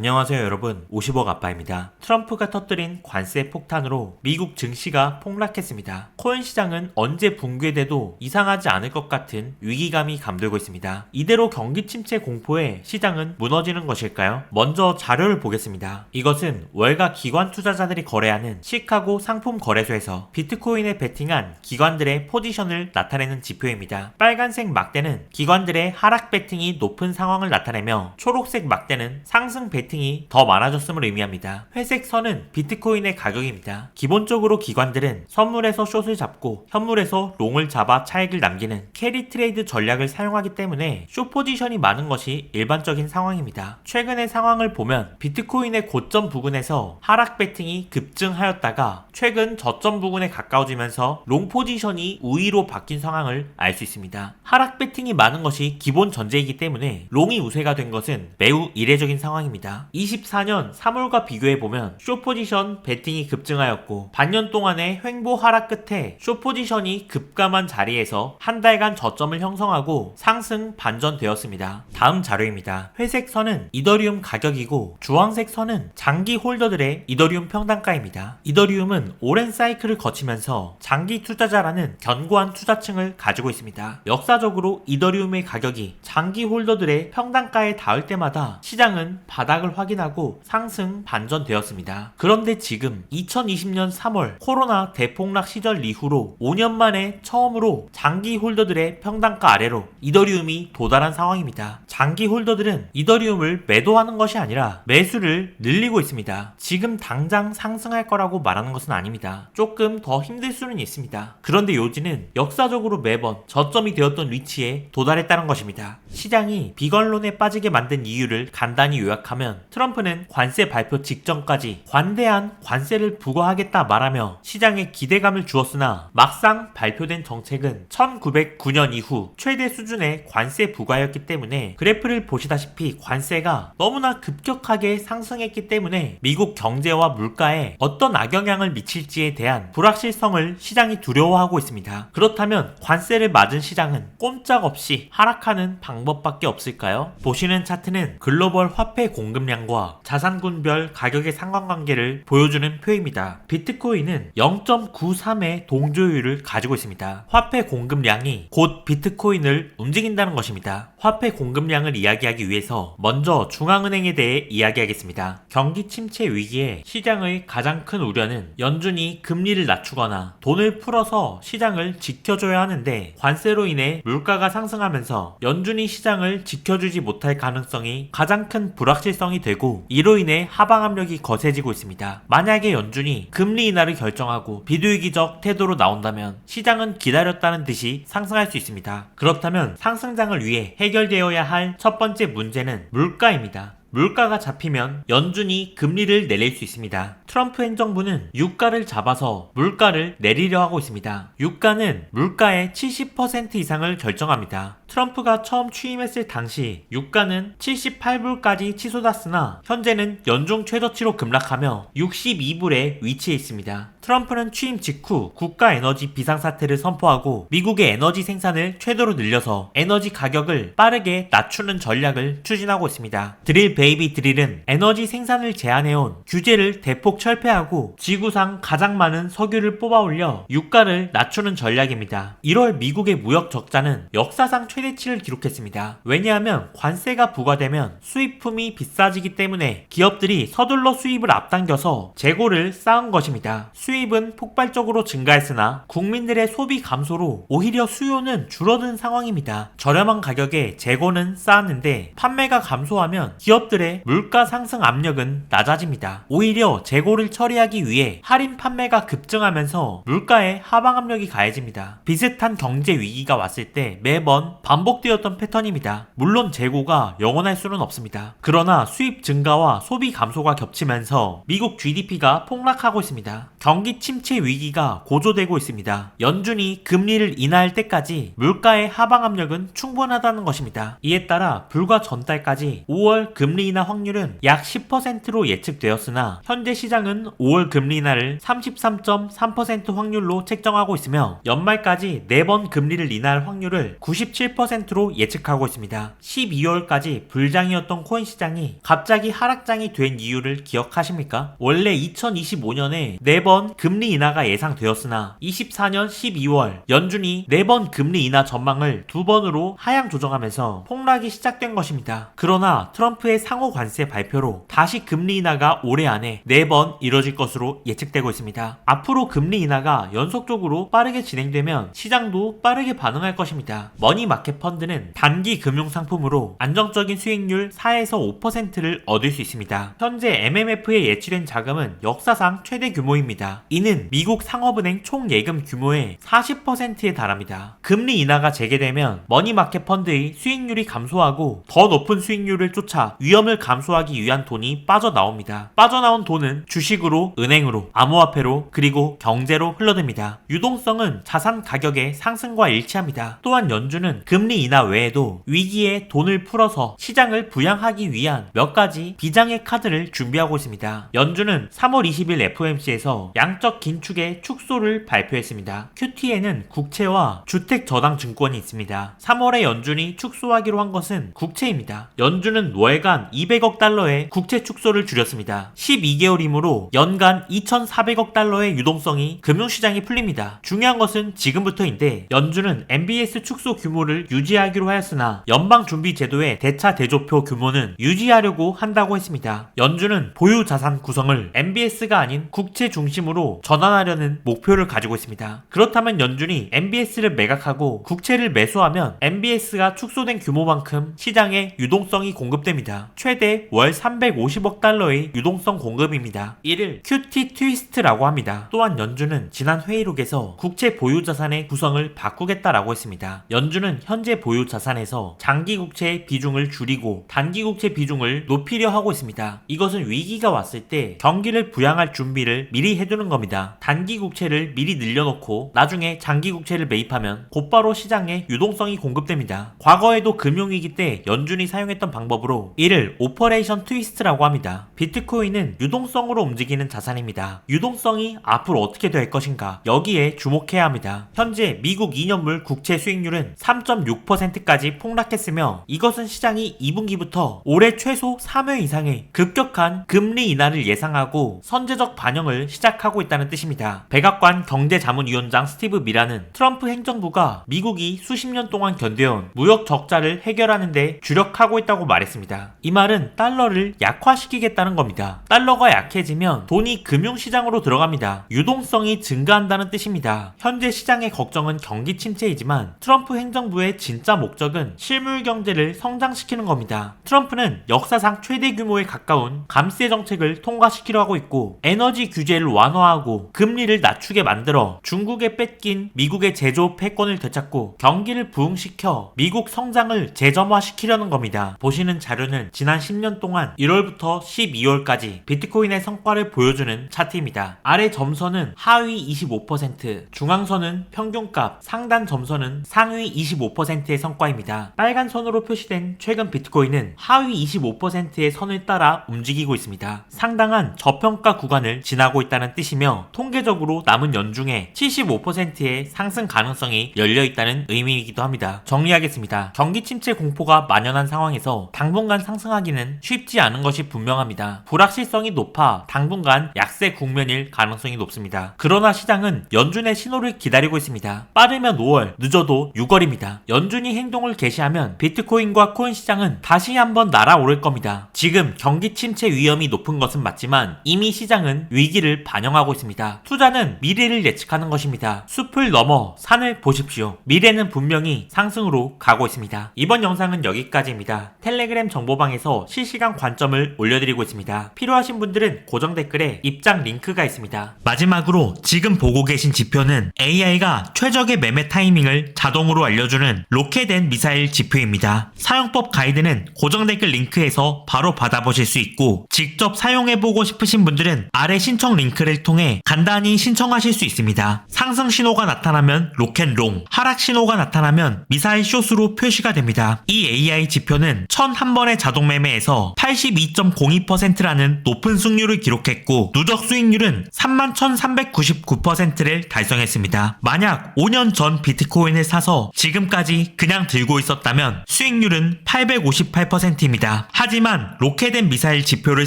안녕하세요 여러분 50억 아빠입니다. 트럼프가 터뜨린 관세 폭탄으로 미국 증시가 폭락했습니다. 코인 시장은 언제 붕괴돼도 이상하지 않을 것 같은 위기감이 감돌고 있습니다. 이대로 경기 침체 공포에 시장은 무너지는 것일까요? 먼저 자료를 보겠습니다. 이것은 월가 기관 투자자들이 거래하는 시카고 상품 거래소에서 비트코인에 베팅한 기관들의 포지션을 나타내는 지표입니다. 빨간색 막대는 기관들의 하락 베팅이 높은 상황을 나타내며 초록색 막대는 상승 베팅 이 더 많아졌음을 의미합니다. 회색 선은 비트코인의 가격입니다. 기본적으로 기관들은 선물에서 숏을 잡고 현물에서 롱을 잡아 차익을 남기는 캐리 트레이드 전략을 사용하기 때문에 숏 포지션이 많은 것이 일반적인 상황입니다. 최근의 상황을 보면 비트코인의 고점 부근에서 하락 베팅이 급증하였다가 최근 저점 부근에 가까워지면서 롱 포지션이 우위로 바뀐 상황을 알 수 있습니다. 하락 베팅이 많은 것이 기본 전제이기 때문에 롱이 우세가 된 것은 매우 이례적인 상황입니다. 24년 3월과 비교해 보면 숏 포지션 베팅이 급증하였고 반년 동안의 횡보 하락 끝에 숏 포지션이 급감한 자리에서 한 달간 저점을 형성하고 상승 반전되었습니다. 다음 자료입니다. 회색 선은 이더리움 가격이고 주황색 선은 장기 홀더들의 이더리움 평단가입니다. 이더리움은 오랜 사이클을 거치면서 장기 투자자라는 견고한 투자층을 가지고 있습니다. 역사적으로 이더리움의 가격이 장기 홀더들의 평단가에 닿을 때마다 시장은 바닥을 확인하고 상승 반전되었습니다. 그런데 지금 2020년 3월 코로나 대폭락 시절 이후로 5년 만에 처음으로 장기 홀더들의 평단가 아래로 이더리움이 도달한 상황입니다. 장기 홀더들은 이더리움을 매도하는 것이 아니라 매수를 늘리고 있습니다. 지금 당장 상승할 거라고 말하는 것은 아닙니다. 조금 더 힘들 수는 있습니다. 그런데 요지는 역사적으로 매번 저점이 되었던 위치에 도달했다는 것입니다. 시장이 비건론에 빠지게 만든 이유를 간단히 요약하면 트럼프는 관세 발표 직전까지 관대한 관세를 부과하겠다 말하며 시장에 기대감을 주었으나 막상 발표된 정책은 1909년 이후 최대 수준의 관세 부과였기 때문에 그래프를 보시다시피 관세가 너무나 급격하게 상승했기 때문에 미국 경제와 물가에 어떤 악영향을 미칠지에 대한 불확실성을 시장이 두려워하고 있습니다. 그렇다면 관세를 맞은 시장은 꼼짝없이 하락하는 방법밖에 없을까요? 보시는 차트는 글로벌 화폐 공급 량과 자산군별 가격의 상관관계를 보여주는 표입니다. 비트코인은 0.93의 동조율을 가지고 있습니다. 화폐 공급량이 곧 비트코인을 움직인다는 것입니다. 화폐 공급량을 이야기하기 위해서 먼저 중앙은행에 대해 이야기하겠습니다. 경기 침체 위기에 시장의 가장 큰 우려는 연준이 금리를 낮추거나 돈을 풀어서 시장을 지켜줘야 하는데 관세로 인해 물가가 상승하면서 연준이 시장을 지켜주지 못할 가능성이 가장 큰 불확실성 이 되고 이로 인해 하방 압력이 거세지고 있습니다. 만약에 연준이 금리 인하를 결정하고 비둘기적 태도로 나온다면 시장은 기다렸다는 듯이 상승할 수 있습니다. 그렇다면 상승장을 위해 해결되어야 할 첫 번째 문제는 물가입니다. 물가가 잡히면 연준이 금리를 내릴 수 있습니다. 트럼프 행정부는 유가를 잡아서 물가를 내리려 하고 있습니다. 유가는 물가의 70% 이상을 결정합니다. 트럼프가 처음 취임했을 당시 유가는 78불까지 치솟았으나 현재는 연중 최저치로 급락하며 62불에 위치해 있습니다. 트럼프는 취임 직후 국가 에너지 비상사태를 선포하고 미국의 에너지 생산을 최대로 늘려서 에너지 가격을 빠르게 낮추는 전략을 추진하고 있습니다. 드릴 베이비 드릴은 에너지 생산을 제한해온 규제를 대폭 철폐하고 지구상 가장 많은 석유를 뽑아 올려 유가를 낮추는 전략입니다. 1월 미국의 무역 적자는 역사상 최 대치를 기록했습니다. 왜냐하면 관세가 부과되면 수입품이 비싸지기 때문에 기업들이 서둘러 수입을 앞당겨서 재고를 쌓은 것입니다. 수입은 폭발적으로 증가했으나 국민들의 소비 감소로 오히려 수요는 줄어든 상황입니다. 저렴한 가격에 재고는 쌓았는데 판매가 감소하면 기업들의 물가 상승 압력은 낮아집니다. 오히려 재고를 처리하기 위해 할인 판매가 급증하면서 물가의 하방 압력이 가해집니다. 비슷한 경제 위기가 왔을 때 매번 반복되었던 패턴입니다. 물론 재고가 영원할 수는 없습니다. 그러나 수입 증가와 소비 감소가 겹치면서 미국 GDP가 폭락하고 있습니다. 경기 침체 위기가 고조되고 있습니다. 연준이 금리를 인하할 때까지 물가의 하방 압력은 충분하다는 것입니다. 이에 따라 불과 전달까지 5월 금리 인하 확률은 약 10%로 예측되었으나 현재 시장은 5월 금리 인하를 33.3% 확률로 책정하고 있으며 연말까지 4번 금리를 인하할 확률을 97%로 예측하고 있습니다. 12월까지 불장이었던 코인 시장이 갑자기 하락장이 된 이유를 기억하십니까? 원래 2025년에 4번 금리 인하가 예상되었으나 24년 12월 연준이 4번 금리 인하 전망을 두 번으로 하향 조정하면서 폭락이 시작된 것입니다. 그러나 트럼프의 상호 관세 발표로 다시 금리 인하가 올해 안에 4번 이뤄질 것으로 예측되고 있습니다. 앞으로 금리 인하가 연속적으로 빠르게 진행되면 시장도 빠르게 반응할 것입니다. 머니 마켓 펀드는 단기 금융 상품으로 안정적인 수익률 4에서 5%를 얻을 수 있습니다. 현재 MMF에 예치된 자금은 역사상 최대 규모입니다. 이는 미국 상업은행 총 예금 규모의 40%에 달합니다. 금리 인하가 재개되면 머니마켓 펀드의 수익률이 감소하고 더 높은 수익률을 쫓아 위험을 감소하기 위한 돈이 빠져나옵니다. 빠져나온 돈은 주식으로, 은행으로, 암호화폐로, 그리고 경제로 흘러듭니다. 유동성은 자산 가격의 상승과 일치합니다. 또한 연준은 금리 인하 외에도 위기에 돈을 풀어서 시장을 부양하기 위한 몇 가지 비장의 카드를 준비하고 있습니다. 연준은 3월 20일 FOMC에서 양적 긴축의 축소를 발표했습니다. QT에는 국채와 주택 저당 증권이 있습니다. 3월에 연준이 축소하기로 한 것은 국채입니다. 연준은 월간 200억 달러의 국채 축소를 줄였습니다. 12개월이므로 연간 2,400억 달러의 유동성이 금융시장에 풀립니다. 중요한 것은 지금부터인데 연준은 MBS 축소 규모를 유지하기로 하였으나 연방준비제도의 대차 대조표 규모는 유지하려고 한다고 했습니다. 연준은 보유 자산 구성을 MBS가 아닌 국채 중심 으로 전환하려는 목표를 가지고 있습니다. 그렇다면 연준이 MBS를 매각하고 국채를 매수하면 MBS가 축소된 규모만큼 시장에 유동성이 공급됩니다. 최대 월 350억 달러의 유동성 공급입니다. 이를 QT 트위스트라고 합니다. 또한 연준은 지난 회의록에서 국채 보유 자산의 구성을 바꾸겠다라고 했습니다. 연준은 현재 보유 자산에서 장기 국채의 비중을 줄이고 단기 국채 비중을 높이려 하고 있습니다. 이것은 위기가 왔을 때 경기를 부양할 준비를 미리 해두 는 겁니다. 단기 국채를 미리 늘려놓고 나중에 장기 국채를 매입하면 곧바로 시장에 유동성이 공급됩니다. 과거에도 금융위기 때 연준이 사용했던 방법으로 이를 오퍼레이션 트위스트라고 합니다. 비트코인은 유동성으로 움직이는 자산입니다. 유동성이 앞으로 어떻게 될 것인가 여기에 주목해야 합니다. 현재 미국 2년물 국채 수익률은 3.6%까지 폭락했으며 이것은 시장이 2분기부터 올해 최소 3회 이상의 급격한 금리 인하를 예상하고 선제적 반영을 시작 하고 있다는 뜻입니다. 백악관 경제자문위원장 스티브 미라는 트럼프 행정부가 미국이 수십 년 동안 견뎌온 무역 적자를 해결하는 데 주력하고 있다고 말했습니다. 이 말은 달러를 약화시키겠다는 겁니다. 달러가 약해지면 돈이 금융시장으로 들어갑니다. 유동성이 증가한다는 뜻입니다. 현재 시장의 걱정은 경기 침체이지만 트럼프 행정부의 진짜 목적은 실물 경제를 성장시키는 겁니다. 트럼프는 역사상 최대 규모에 가까운 감세 정책을 통과시키려 하고 있고 에너지 규제를 완 화하고 금리를 낮추게 만들어 중국에 뺏긴 미국의 제조업 패권을 되찾고 경기를 부흥시켜 미국 성장을 재점화시키려는 겁니다. 보시는 자료는 지난 10년 동안 1월부터 12월까지 비트코인의 성과를 보여주는 차트입니다. 아래 점선은 하위 25%, 중앙선은 평균값, 상단 점선은 상위 25%의 성과입니다. 빨간 선으로 표시된 최근 비트코인은 하위 25%의 선을 따라 움직이고 있습니다. 상당한 저평가 구간을 지나고 있다는 뜻이며 통계적으로 남은 연중에 75%의 상승 가능성이 열려 있다는 의미이기도 합니다. 정리하겠습니다. 경기 침체 공포가 만연한 상황에서 당분간 상승하기는 쉽지 않은 것이 분명합니다. 불확실성이 높아 당분간 약세 국면일 가능성이 높습니다. 그러나 시장은 연준의 신호를 기다리고 있습니다. 빠르면 5월, 늦어도 6월입니다. 연준이 행동을 개시하면 비트코인과 코인 시장은 다시 한번 날아오를 겁니다. 지금 경기 침체 위험이 높은 것은 맞지만 이미 시장은 위기를 반 영하고 있습니다. 투자는 미래를 예측하는 것입니다. 숲을 넘어 산을 보십시오. 미래는 분명히 상승으로 가고 있습니다. 이번 영상은 여기까지입니다. 텔레그램 정보방에서 실시간 관점을 올려드리고 있습니다. 필요하신 분들은 고정 댓글에 입장 링크가 있습니다. 마지막으로 지금 보고 계신 지표는 AI가 최적의 매매 타이밍을 자동으로 알려주는 로켓앤 미사일 지표입니다. 사용법 가이드는 고정 댓글 링크에서 바로 받아보실 수 있고 직접 사용해보고 싶으신 분들은 아래 신청 링크를 링크를 통해 간단히 신청하실 수 있습니다. 상승 신호가 나타나면 로켓롱, 하락 신호가 나타나면 미사일 숏으로 표시가 됩니다. 이 AI 지표는 1001번의 자동 매매에서 82.02%라는 높은 승률을 기록했고 누적 수익률은 31,399%를 달성했습니다. 만약 5년 전 비트코인을 사서 지금까지 그냥 들고 있었다면 수익률은 858%입니다. 하지만 로켓앤 미사일 지표를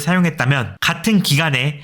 사용했다면 같은 기간에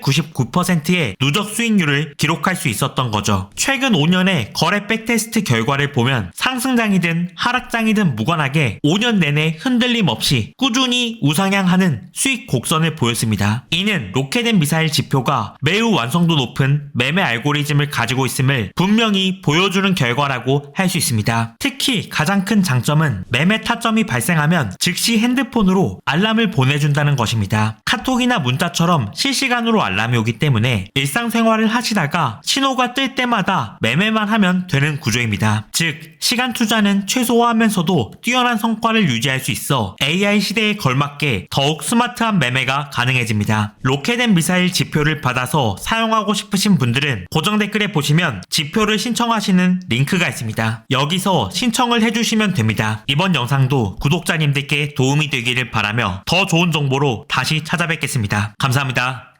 31,399%의 누적 수익률을 기록할 수 있었던 거죠. 최근 5년의 거래 백테스트 결과를 보면 상승장이든 하락장이든 무관하게 5년 내내 흔들림 없이 꾸준히 우상향하는 수익 곡선을 보였습니다. 이는 로켓앤 미사일 지표가 매우 완성도 높은 매매 알고리즘을 가지고 있음을 분명히 보여주는 결과라고 할 수 있습니다. 특히 가장 큰 장점은 매매 타점이 발생하면 즉시 핸드폰으로 알람을 보내준다는 것입니다. 카톡이나 문자처럼 실시간으 로 알람이 오기 때문에 일상생활을 하시다가 신호가 뜰 때마다 매매만 하면 되는 구조입니다. 즉, 시간 투자는 최소화하면서도 뛰어난 성과를 유지할 수 있어 AI 시대에 걸맞게 더욱 스마트한 매매가 가능해집니다. 로켓 앤 미사일 지표를 받아서 사용하고 싶으신 분들은 고정 댓글에 보시면 지표를 신청하시는 링크가 있습니다. 여기서 신청을 해주시면 됩니다. 이번 영상도 구독자님들께 도움이 되기를 바라며 더 좋은 정보로 다시 찾아뵙겠습니다. 감사합니다.